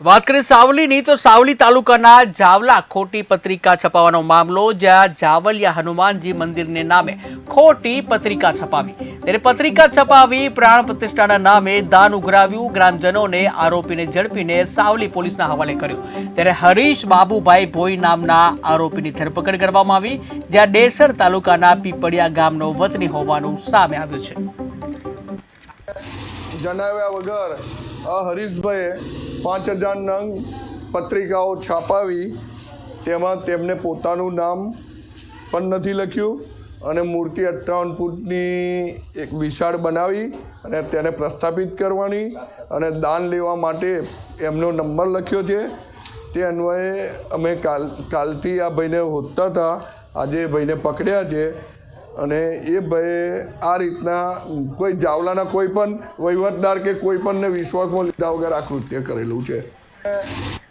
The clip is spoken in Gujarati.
વાત કરીએ સાવલીની, તો સાવલી તાલુકાના જાવલા ખોટી પત્રિકા છપાવવાનો મામલો, જ્યાં જાવલિયા હનુમાનજી મંદિરને નામે ખોટી પત્રિકા છપાવી. ત્યારે પત્રિકા છપાવી પ્રાણ પ્રતિષ્ઠાના નામે દાન ઉઘરાવ્યું. ગ્રામજનોને આરોપીને ઝડપીને સાવલી પોલીસના હવાલે કર્યો. ત્યારે હરીશ બાબુભાઈ ભોઈ નામના આરોપીની ધરપકડ કરવામાં આવી, જ્યાં ડેસર તાલુકાના પીપળિયા ગામનો વતની હોવાનું સામે આવ્યું છે. જણાવ્યા વગર હરીશભાઈએ પાંચ હજાર નંગ પત્રિકાઓ છાપાવી, તેમાં તેમને પોતાનું નામ પણ નથી લખ્યું અને મૂર્તિ અઠ્ઠાવન ફૂટની એક વિશાળ બનાવી અને તેને પ્રસ્થાપિત કરવાની અને દાન લેવા માટે એમનો નંબર લખ્યો છે. તે અન્વયે અમે કાલ, કાલથી આ ભાઈને હોતા હતા. આજે ભાઈને પકડ્યા છે. અને એ ભાઈએ આ રીતના કોઈ જાવલાના કોઈ પણ વહીવટદાર કે કોઈ પણને વિશ્વાસમાં લીધા વગર આ કૃત્ય કરેલું છે.